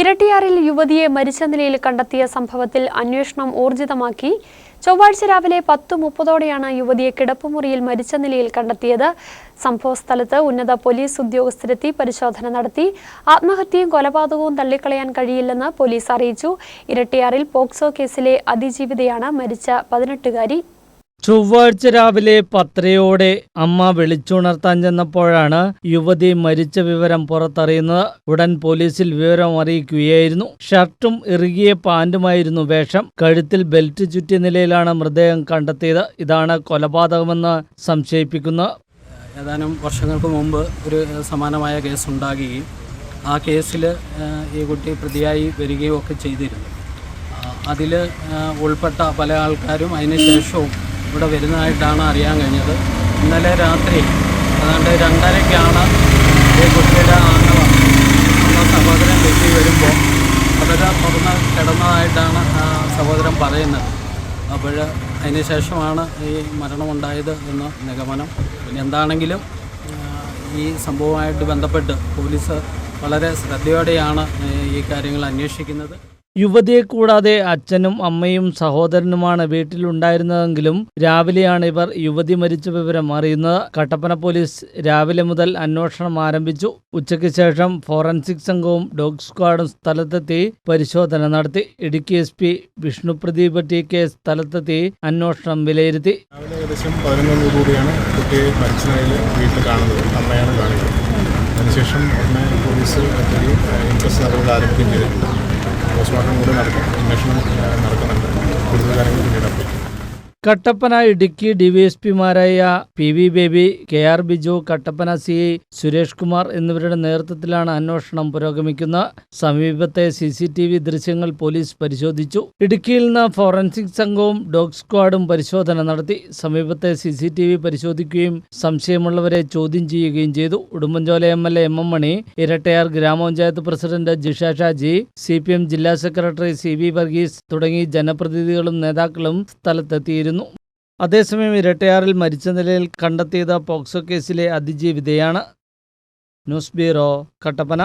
ഇരട്ടിയാറിൽ യുവതിയെ മരിച്ച നിലയിൽ കണ്ടെത്തിയ സംഭവത്തിൽ അന്വേഷണം ഊർജിതമാക്കി. ചൊവ്വാഴ്ച രാവിലെ പത്ത് മുപ്പതോടെയാണ് യുവതിയെ കിടപ്പുമുറിയിൽ മരിച്ച നിലയിൽ കണ്ടെത്തിയത്. സംഭവസ്ഥലത്ത് ഉന്നത പോലീസ് ഉദ്യോഗസ്ഥരെത്തി പരിശോധന നടത്തി. ആത്മഹത്യയും കൊലപാതകവും തള്ളിക്കളയാൻ കഴിയില്ലെന്ന് പോലീസ് അറിയിച്ചു. ഇരട്ടിയാറിൽ പോക്സോ കേസിലെ അതിജീവിതയാണ് മരിച്ച പതിനെട്ടുകാരി ചൊവ്വാഴ്ച രാവിലെ പത്രയോടെ അമ്മ വിളിച്ചുണർത്താൻ ചെന്നപ്പോഴാണ് യുവതി മരിച്ച വിവരം പുറത്തറിയുന്നത്. ഉടൻ പോലീസിൽ വിവരം അറിയിക്കുകയായിരുന്നു. ഷർട്ടും ഇറുകിയ പാന്റുമായിരുന്നു വേഷം. കഴുത്തിൽ ബെൽറ്റ് ചുറ്റിയ നിലയിലാണ് മൃതദേഹം കണ്ടെത്തിയത്. ഇതാണ് കൊലപാതകമെന്ന് സംശയിപ്പിക്കുന്നത് ഏതാനും വർഷങ്ങൾക്ക് മുമ്പ് ഒരു സമാനമായ കേസ് ഉണ്ടാകുകയും ആ കേസിൽ ഈ കുട്ടി പ്രതിയായി വരികയും ഒക്കെ ചെയ്തിരുന്നു. അതിൽ ഉൾപ്പെട്ട പല ആൾക്കാരും അതിന് ശേഷവും ഇവിടെ വരുന്നതായിട്ടാണ് അറിയാൻ കഴിഞ്ഞത്. ഇന്നലെ രാത്രി അതാണ്ട് രണ്ടരയ്ക്കാണ് ഈ കുട്ടിയുടെ ആണവ. നമ്മുടെ സഹോദരൻ വീട്ടിൽ വരുമ്പോൾ അവർ തുറന്ന് കിടന്നതായിട്ടാണ് സഹോദരൻ പറയുന്നത്. അപ്പോൾ അതിന് ശേഷമാണ് ഈ മരണമുണ്ടായത് എന്ന നിഗമനം. പിന്നെ എന്താണെങ്കിലും ഈ സംഭവവുമായിട്ട് ബന്ധപ്പെട്ട് പോലീസ് വളരെ ശ്രദ്ധയോടെയാണ് ഈ കാര്യങ്ങൾ അന്വേഷിക്കുന്നത്. യുവതിയെ കൂടാതെ അച്ഛനും അമ്മയും സഹോദരനുമാണ് വീട്ടിലുണ്ടായിരുന്നതെങ്കിലും രാവിലെയാണ് ഇവർ യുവതി മരിച്ച വിവരം അറിയുന്നത്. കട്ടപ്പന പോലീസ് രാവിലെ മുതൽ അന്വേഷണം ആരംഭിച്ചു. ഉച്ചയ്ക്ക് ശേഷം ഫോറൻസിക് സംഘവും ഡോഗ് സ്ക്വാഡും സ്ഥലത്തെത്തി പരിശോധന നടത്തി. Idukki S P Vishnu Pradeep T K സ്ഥലത്തെത്തി അന്വേഷണം വിലയിരുത്തി. ഏകദേശം കൂടിയാണ് അതിനുശേഷം ഉടനെ പോലീസ് ഇൻട്രസ്റ്റ് ആരംഭിക്കുകയും ചെയ്തിട്ടുണ്ട് പോസ്റ്റ്മോർട്ടം കൂടി നടക്കും. Kattappana Idukki ഡിവൈഎസ്പിമാരായ P V Baby K R Biju Kattappana C I Suresh Kumar എന്നിവരുടെ നേതൃത്വത്തിലാണ് അന്വേഷണം പുരോഗമിക്കുന്നത് സമീപത്തെ സി സി ടി വി ദൃശ്യങ്ങൾ പോലീസ് പരിശോധിച്ചു. ഇടുക്കിയിൽ നിന്ന് ഫോറൻസിക് സംഘവും ഡോഗ് സ്ക്വാഡും പരിശോധന നടത്തി. സമീപത്തെ സി സി ടി വി പരിശോധിക്കുകയും സംശയമുള്ളവരെ ചോദ്യം ചെയ്യുകയും ചെയ്തു. Udumbanchola M L A M M Mani Irattayar ഗ്രാമപഞ്ചായത്ത് president Jisha Shaji C P M ജില്ലാ സെക്രട്ടറി സി വി വർഗീസ് തുടങ്ങി ജനപ്രതിനിധികളും നേതാക്കളും സ്ഥലത്തെത്തിയിരുന്നു. അതേസമയം ഇരട്ടയാറിൽ മരിച്ച നിലയിൽ കണ്ടെത്തിയത് പോക്സോ കേസിലെ അതിജീവിതയാണ്. News bureau Kattappana.